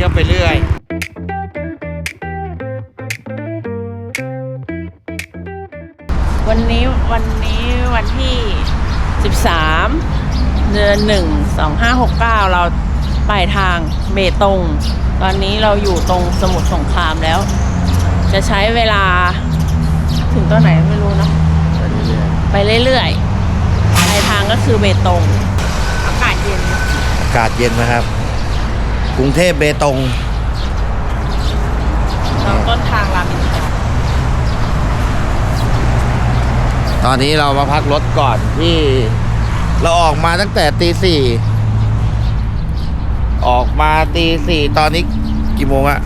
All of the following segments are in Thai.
ที่ยวไปเรื่อยวันนี้วันนี้วันที่ 13 เดือน 1 2569 เราไปทางเบตง ตอนนี้เราอยู่ตรงสมุทรสงครามแล้ว จะใช้เวลาถึงตัวไหนไม่รู้เนอะไปเรื่อยๆปลายทางก็คือเบตง อากาศเย็น อากาศเย็นนะครับ กรุงเทพเบตงเราต้นทางรามอินทราตอนนี้เรามาพักรถก่อนที่เราออกมาตั้งแต่ตีสี่ออกมาตีสี่ตอนนี้กี่โมงอะ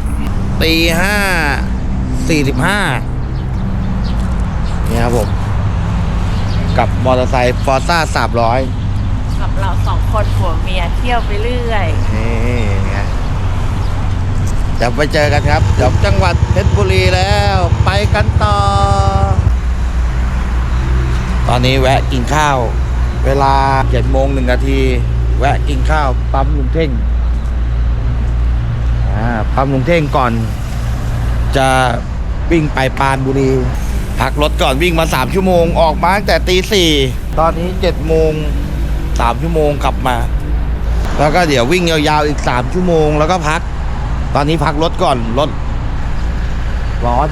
ตีห้าสี่สิบห้านี่ครับผม กับมอเตอร์ไซค์ฟอร์ซ่าสามร้อยกับเราสองคนผัวเมียเที่ยวไปเรื่อยนี่ไง เดี๋ยวไปเจอกันครับเดี๋ยวจังหวัดเพชรบุรีแล้ว ไปกันต่อ ตอนนี้แวะกินข้าว เวลาเจ็ดโมงหนึ่งนาที แวะกินข้าวปั๊มลุงเท่งอ่าปั๊มลุงเท่งก่อน จะวิ่งไปปานบุรี พักรถก่อนวิ่งมาสามชั่วโมงออกมาตั้งแต่ตีสี่ตอนนี้เจ็ดโมงสามชั่วโมงกลับมา แล้วก็เดี๋ยววิ่งยาวๆอีกสามชั่วโมงแล้วก็พัก ตอนนี้พักรถก่อนรถร้อน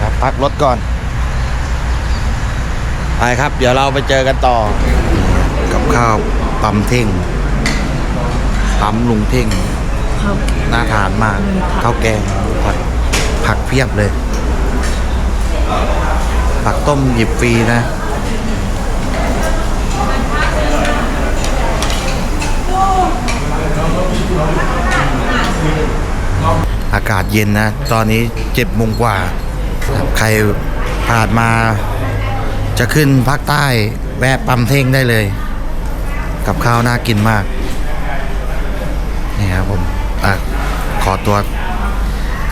ครับพักรถก่อนไปครับ เดี๋ยวเราไปเจอกันต่อ กับข้าวปั๊มเท่งปั๊มลุงเท่งๆครับน่าทานมากข้าวแกงผัดผักเพียบเลย ผักต้มหยิบฟรีนะ อากาศเย็นนะ ตอนนี้เจ็ดโมงกว่า ใครผ่านมาจะขึ้นภาคใต้แวะปั๊มเท่งได้เลย กับข้าวน่ากินมาก นี่ครับผมอขอตัว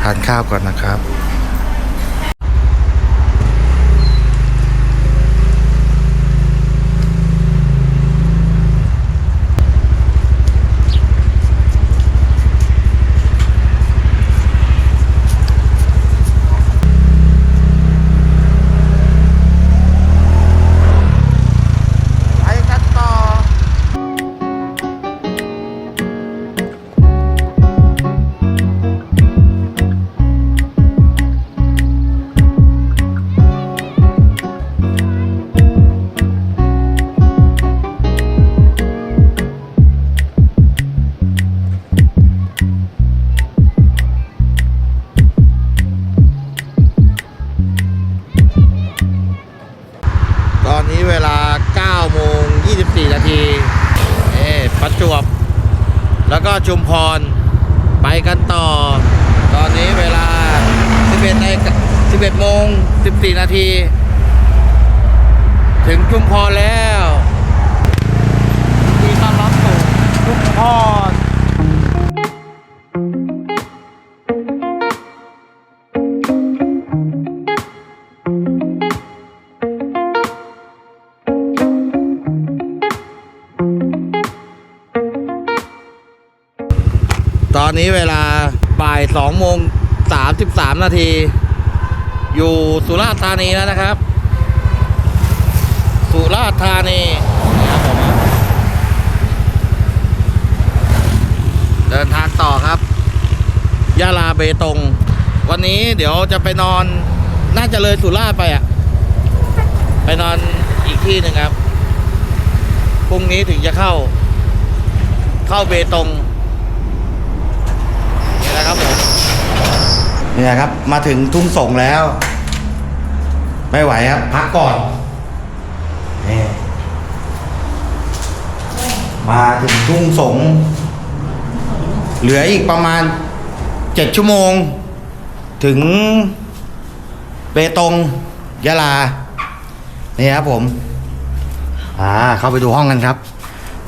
ทานข้าวก่อนนะครับ แล้วก็ชุมพร ไปกันต่อ ตอนนี้เวลา 11ใน11โมง 14 นาที ถึงชุมพรแล้ว ที่ต้อนรับสู่ชุมพร ตอนนี้เวลาบ่ายสองโมงสามสิบสามนาที อยู่สุราษฎร์ธานีแล้วนะครับ สุราษฎร์ธานีนะครับผมเดินทางต่อครับยะลาเบตง วันนี้เดี๋ยวจะไปนอน น่าจะเลยสุราษฎร์ไปอะไปนอนอีกที่หนึ่งครับพรุ่งนี้ถึงจะเข้า เข้าเบตง นี่แหละครับผมนี่แหละครับ มาถึงทุ่งสงแล้ว ไม่ไหวครับ พักก่อนนี่มาถึงทุ่งสง เหลืออีกประมาณเจ็ดชั่วโมง ถึงเบตงยะลา นี่ครับผม อ่า เข้าไปดูห้องกันครับ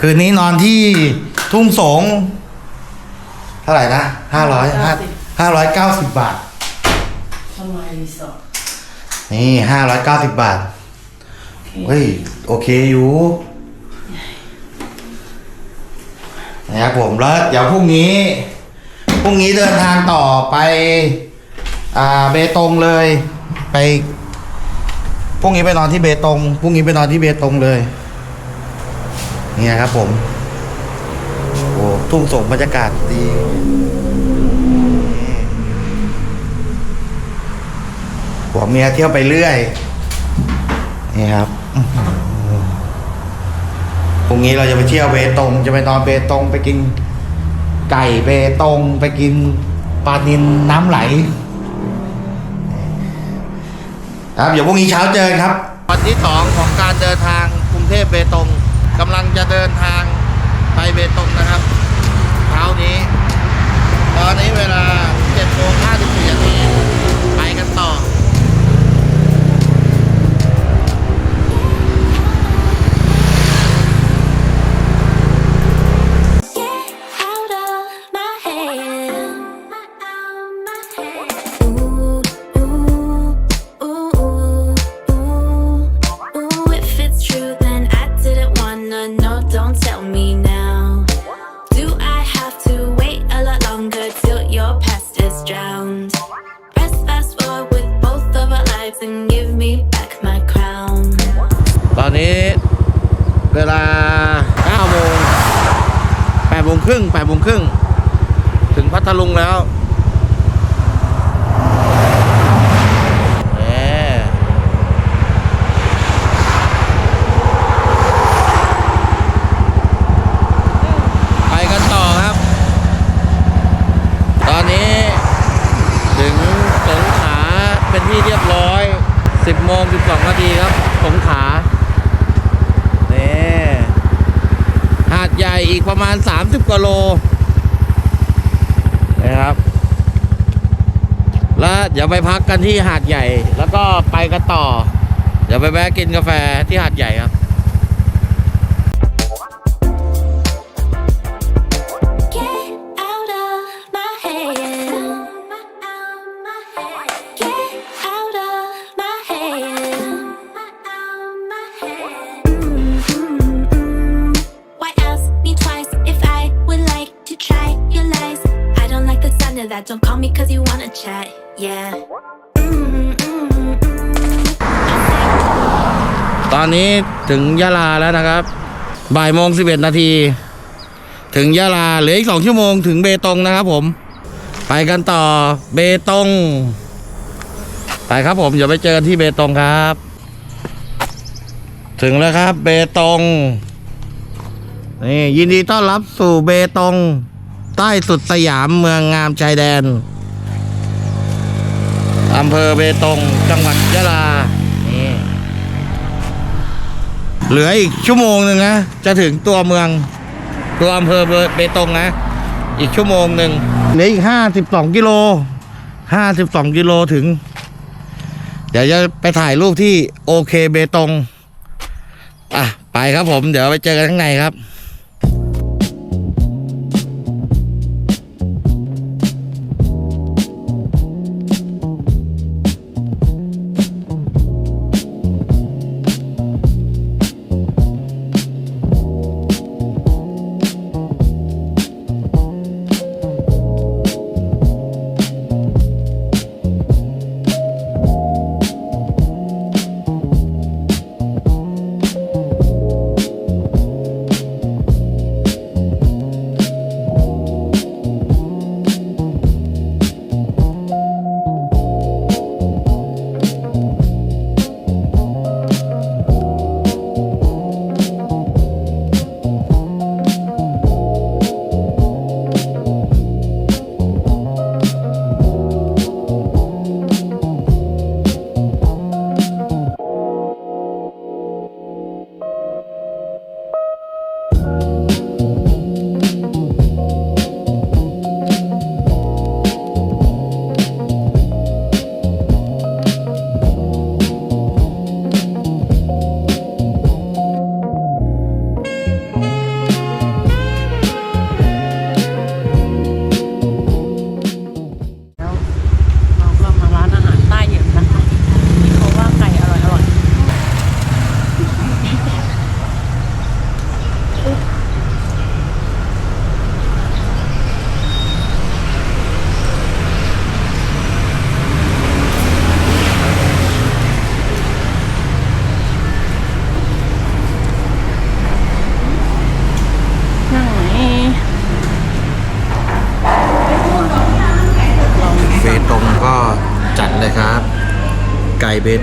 คืนนี้นอนที่ทุ่งสง เท่าไหร่นะห้าร้อยห้าร้อยเก้าสิบบาททำไมรีสอร์ทนี่ห้าร้อยเก้าสิบบาทเฮ้ยโอเคอยู่นะครับผมแล้วเดี๋ยวพรุ่งนี้พรุ่งนี้เดินทางต่อไปอ่าเบตงเลยไปพรุ่งนี้ไปนอนที่เบตงพรุ่งนี้ไปนอนที่เบตงเลย เนี่ยครับผมโอ้ ทุ่งสงบรรยากาศดีนี่ผัวเมียเที่ยวไปเรื่อย นี่ครับพรุ่งนี้เราจะไปเที่ยวเบตง จะไปนอนเบตงไปกิน ไก่เบตง ไปกินปลานินน้ำไหล ครับ เดี๋ยวพรุ่งนี้เช้าเจอครับ วันที่สองของการเดินทางกรุงเทพเบตงกำลังจะเดินทางไปเบตงนะ ตอนนี้ 10โมง12นาทีครับสงขาเนี่หาดใหญ่อีกประมาณ30กว่าโลนะครับ แล้วเดี๋ยวไปพักกันที่หาดใหญ่ แล้วก็ไปกันต่อ เดี๋ยวไปแวะกินกาแฟที่หาดใหญ่ครับ of that. Don't call me cause you wanna chat. Yeah. Mm, mm, mm. I ตอนนี้ถึงยะลาแล้วนะครับ บ่ายโมงสิบเอ็ดนาที ถึงยะลาเหลืออีกสองชั่วโมงถึงเบตงนะครับผม ไปกันต่อเบตง ไปครับผม เดี๋ยวไปเจอกันที่เบตงครับ ถึงแล้วครับ เบตง นี่ยินดีต้อนรับสู่เบตง ใต้สุดสยามเมืองงามชายแดนอำเภอเบตงจังหวัดยะลานี่เหลืออีกชั่วโมงหนึ่งนะ จะถึงตัวเมือง ตัวอำเภอเบตงนะ อีกชั่วโมงหนึ่งเหลืออีกห้าสิบสองกิโลห้าสิบสองกิโลถึง เดี๋ยวจะไปถ่ายรูปที่โอเคเบตง อะ ไปครับผม เดี๋ยวไปเจอกันข้างในครับ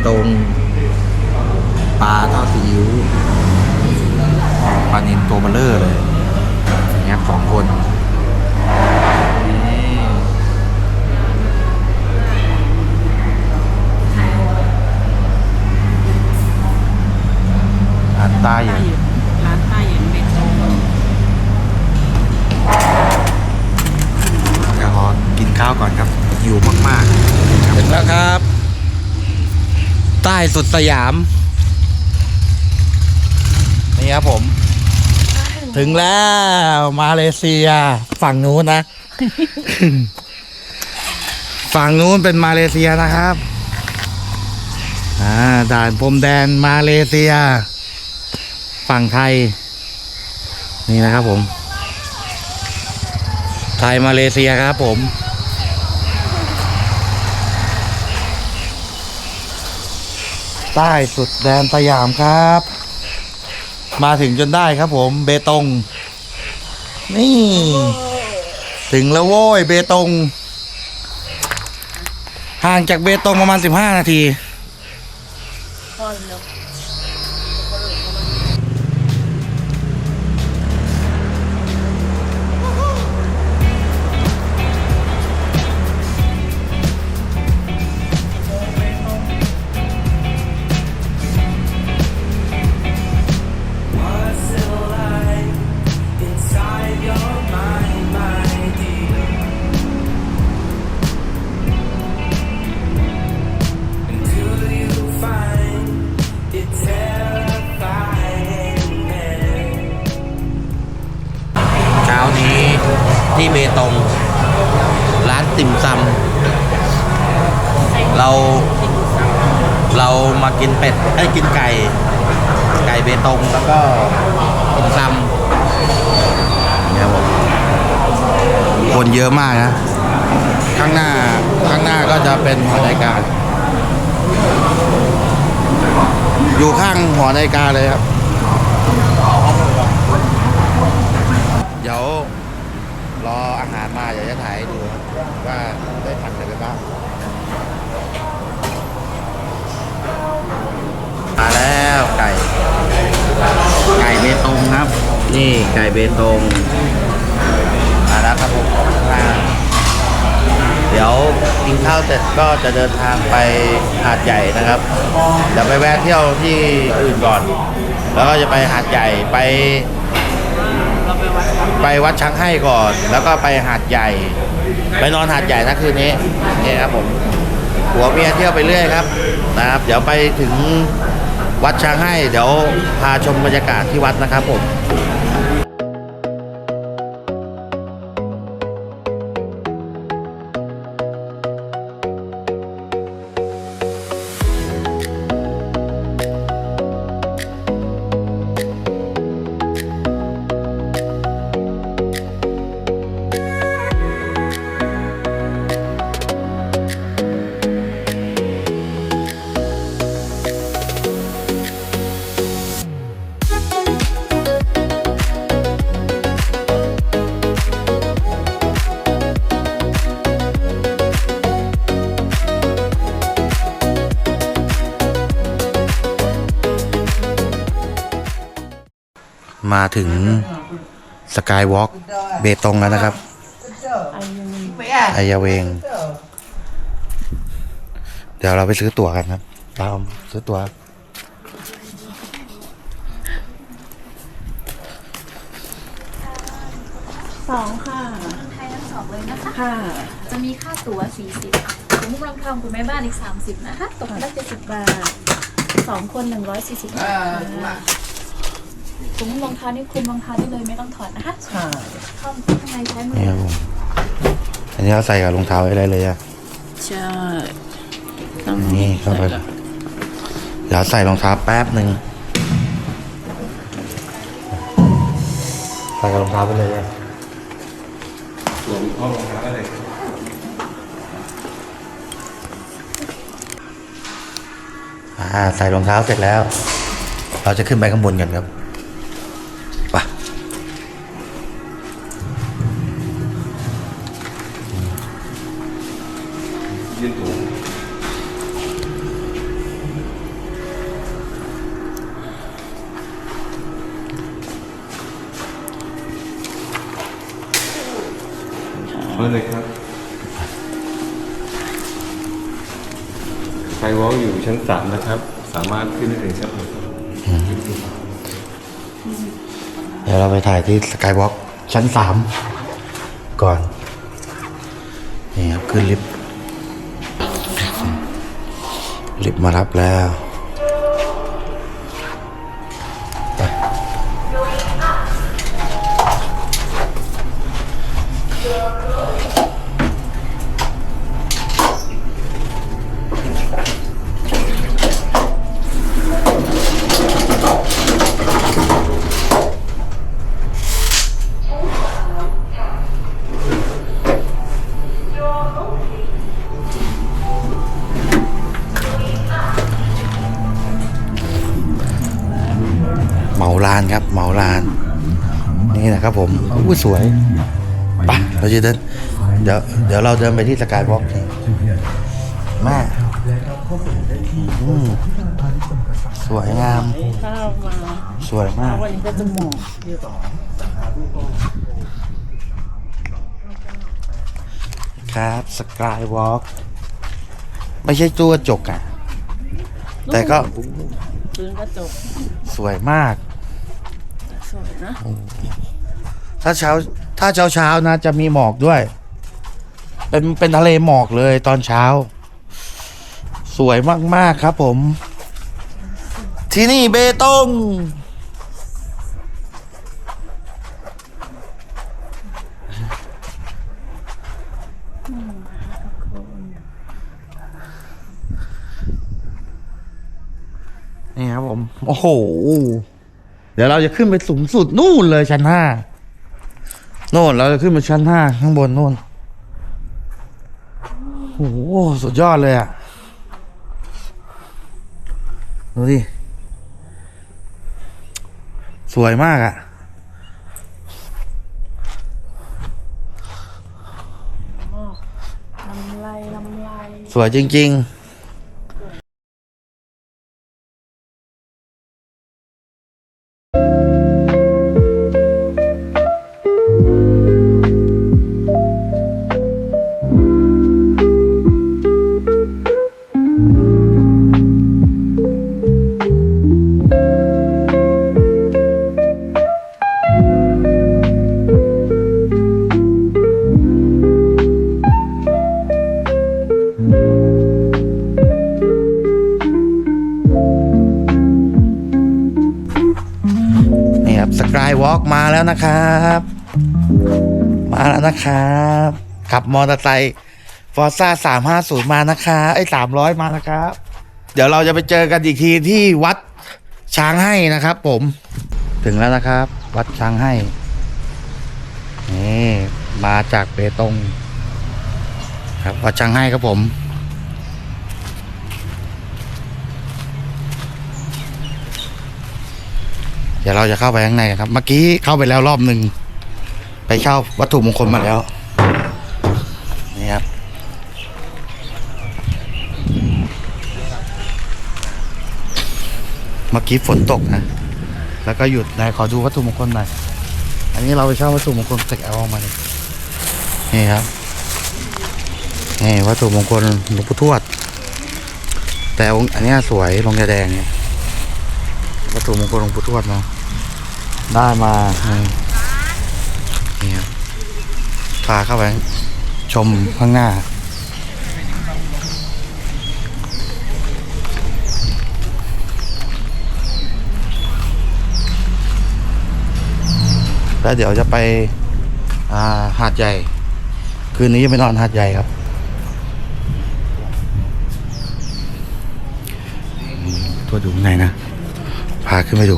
ก่ สุดสยาม นี่ครับผม ถึงแล้วมาเลเซีย ฝั่งนู้นนะ ฝั่งนู้นเป็นมาเลเซียนะครับอ่าด่านพรมแดนมาเลเซีย ฝั่งไทย นี่นะครับผม ไทยมาเลเซียครับผม ใต้สุดแดนสยามครับ มาถึงจนได้ครับผมเบตง นี่ ถึงแล้วโว้ยเบตง ห่างจากเบตงประมาณ 15 นาที เยอะมากนะ ข้างหน้าข้างหน้าก็จะเป็นหอนาฬิกาอยู่ข้างหอนาฬิกาเลยครับ เดี๋ยวรออาหารมาเดี๋ยวจะถ่ายให้ดูครับว่าได้ทำอะไรไปบ้าง มาแล้วไก่ ไก่เบตงครับ นี่ไก่เบตงาเดี๋ยวกินข้าวเสร็จก็จะเดินทางไปหาดใหญ่นะครับ เดี๋ยวไปแวะเที่ยวที่อื่นก่อน แล้วก็จะไปหาดใหญ่ไป ไปวัดช้างให้ก่อน แล้วก็ไปหาดใหญ่ ไปนอนหาดใหญ่นะคืนนี้นี่ครับผมหัวเมียเที่ยวไปเรื่อยครับนะครับ เดี๋ยวไปถึงวัดช้างให้ เดี๋ยวพาชมบรรยากาศที่วัดนะครับผม มาถึงสกายวอล์กเบตงแล้วนะครับไอ้ยังไอยาเวง เดี๋ยวเราไปซื้อตั๋วกันครับตามซื้อตั๋วสองค่ะไทยทั้งสองเลยนะคะ ค่ะ จะมีค่าตั๋ว40ถุงมุกรองทองคุณแม่บ้านอีก 30 นะคะ ตกละ70บาทสองคน 140 บาทค่ะ ถุงมุกรองเท้านี่คลุมรองเท้าได้เลยไม่ต้องถอดนะคะค่ะเข้าข้างในใช้มือนี่ครับผมอันนี้เราใส่กับรองเท้าไว้ได้เลยอะใช่ต้องนี่เข้าไปเดี๋ยวใส่รองเท้าแป๊บหนึ่งใส่กับรองเท้าไปเลยอะอ่าใส่รองเท้าเสร็จแล้ว เราจะขึ้นไปข้างบนกันครับามนะครับ สามารถขึ้นได้ถึงชั้นหกเดี๋ยวเราไปถ่ายที่สกายวอล์กชั้นสามก่อน นี่ครับ ขึ้นลิฟต์ลิฟต์มารับแล้ว สวยไปเราจะเดินเดี๋ยวเดี๋ยวเราเดินไปที่สกายวอล์กแม่อืมสวยงามข้าวมาสวยมากวันนี้ก็จะหมอกเยอะครับสกายวอล์กไม่ใช่ตัวกระจกอะ แต่ก็พื้นกระจก สวยมาก สวยนะ ถ้าเช้าถ้าเช้าเช้านะจะมีหมอกด้วย เป็นเป็นทะเลหมอกเลยตอนเช้า สวยมาก ๆ ครับผม ที่นี่เบตงนี่ครับผม โอ้โห เดี๋ยวเราจะขึ้นไปสูงสุดนู่นเลยชั้นห้า โน่นเราจะขึ้นไปชั้นห้าข้างบนนู่นโอ้โหสุดยอดเลยอะ ดูดิ สวยมากอะลำไรลำไรสวยจริง ๆ นะครับ มาแล้วนะครับ ขับมอเตอร์ไซค์ฟอร์ซ่าสามห้าศูนย์มานะคะไอ้สามร้อยมานะครับ เดี๋ยวเราจะไปเจอกันอีกทีที่วัดช้างให้นะครับ ผม ถึงแล้วนะครับ วัดช้างให้นี่มาจากเปตง ครับวัดช้างให้ครับผม เดี๋ยวเราจะเข้าไปข้างในกันครับ เมื่อกี้เข้าไปแล้วรอบหนึ่งไปเช่าวัตถุมงคลมาแล้วนี่ครับเมื่อกี้ฝนตกนะ แล้วก็หยุดนายขอดูวัตถุมงคลหน่อย อันนี้เราไปเช่าวัตถุมงคลจากแอลมาเลยนี่ครับ นี่วัตถุมงคลหลวงปู่ทวด แต่อันนี้สวยลงยาแดงเนี่ยวัตถุมงคลหลวงปู่ทวดเนาะ ได้มานี่นี่ครับพาเข้าไป ชมข้างหน้า แล้วเดี๋ยวจะไปอ่าหาดใหญ่ คืนนี้จะไปนอนหาดใหญ่ครับอืมตัวดูข้างในนะ พาขึ้นไปดู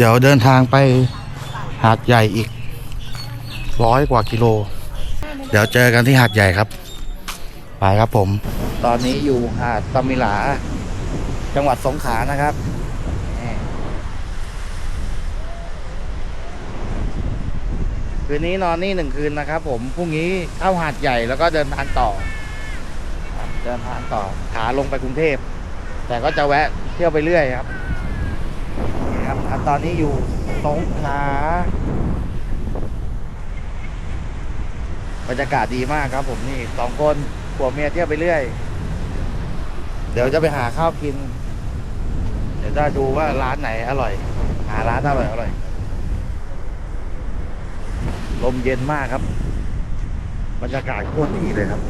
เดี๋ยวเดินทางไปหาดใหญ่อีกร้อยกว่ากิโล เดี๋ยวเจอกันที่หาดใหญ่ครับ ไปครับผม ตอนนี้อยู่หาดตมิหลา จังหวัดสงขลานะครับคืนนี้นอนนี่หนึ่งคืนนะครับผม พรุ่งนี้เข้าหาดใหญ่แล้วก็เดินทางต่อ เดินทางต่อขาลงไปกรุงเทพ แต่ก็จะแวะเที่ยวไปเรื่อยครับ ตอนนี้อยู่สงขลาบรรยากาศดีมากครับผมนี่สองคนผัวเมียเที่ยวไปเรื่อย เดี๋ยวจะไปหาข้าวกิน เดี๋ยวจะดูว่าร้านไหนอร่อย หาร้านอร่อยอร่อยลมเย็นมากครับ บรรยากาศโคตรดีเลยครับ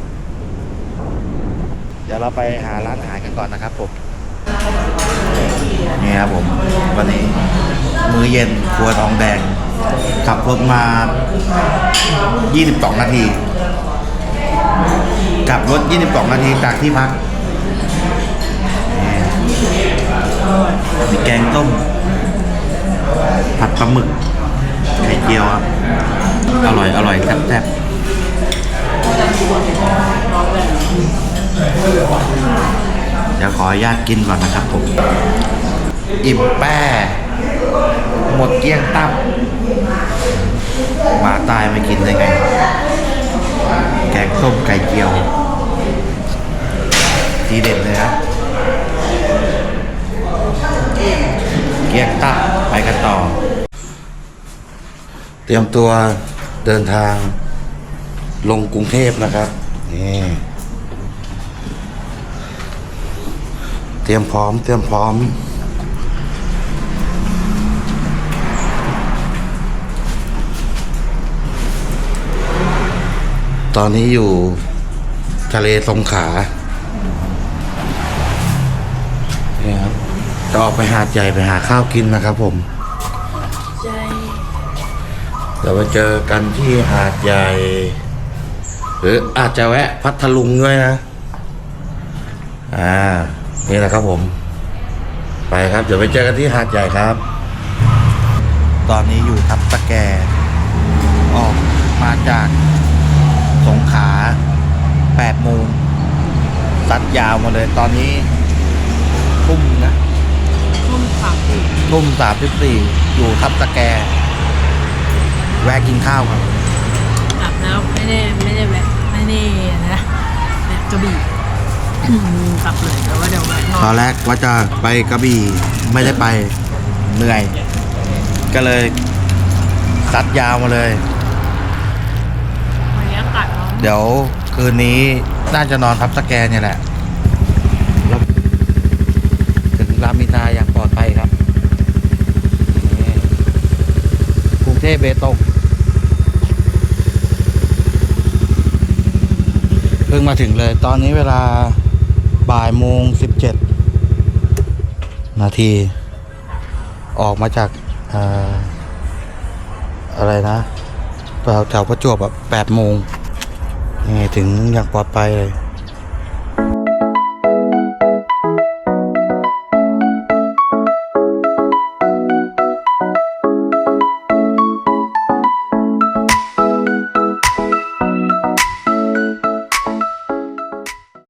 เดี๋ยวเราไปหาร้านอาหารกันก่อนนะครับผม นี่ครับผมวันนี้มื้อเย็นครัวทองแดง ขับรถมา 22 นาทีกลับรถ 22 นาทีจากที่พักนี่มีแกงต้ม ผัดปลาหมึก ไข่เจียวครับ อร่อย อร่อยแซ่บๆเดี๋ยวขออนุญาตกินก่อนนะครับผม อิ่มแป้ หมดเกลี้ยงตับมาตายไม่กินได้ไง แกงส้มไก่เจียว ทีเด็ดเลยนะเกลี้ยงตับไปกันต่อ เตรียมตัวเดินทางลงกรุงเทพนะครับ นี่ เตรียมพร้อม เตรียมพร้อม ตอนนี้อยู่ทะเลสงขาเนี่ยครับจะออกไปหาดใหญ่ไปหาข้าวกินนะครับผมใจเดี๋ยวไปเจอกันที่หาดใหญ่ หรืออาจจะแวะพัทลุงด้วยนะ อ่า นี่แหละครับผม ไปครับ เดี๋ยวไปเจอกันที่หาดใหญ่ครับ ตอนนี้อยู่ทับตะแกออกมาจาก สงขลา8โมงซัดยาวมาเลยตอนนี้ ทุ่มนะ ทุ่มสามสิบทุ่มสามสิบสี่อยู่ทับตะแก แวะกินข้าวครับกลับแล้วไม่ได้ไม่ได้แวะไม่ได้นะแบบกระบี่ กลับเลยแต่ว่าเดี๋ยวแวะนตออนนแรกว่าจะไปกระบี่ไม่ได้ไปเหนื่อย ก็เลยซัดยาวมาเลย วันนี้อากาศร้อน เดี๋ยวคืนนี้น่าจะนอนทับสแกนเนี่ยแหละ ถึงรามินาอย่างปลอดภัยครับนี่กรุงเทพเบตงเพิ่งมาถึงเลย ตอนนี้เวลาบ่ายโมงสิบเจ็ดนาที ออกมาจากเอ่ออะไรนะแถวแถวประจวบแบบแปดโมงังไงถึงอยากปลอดภัยเลย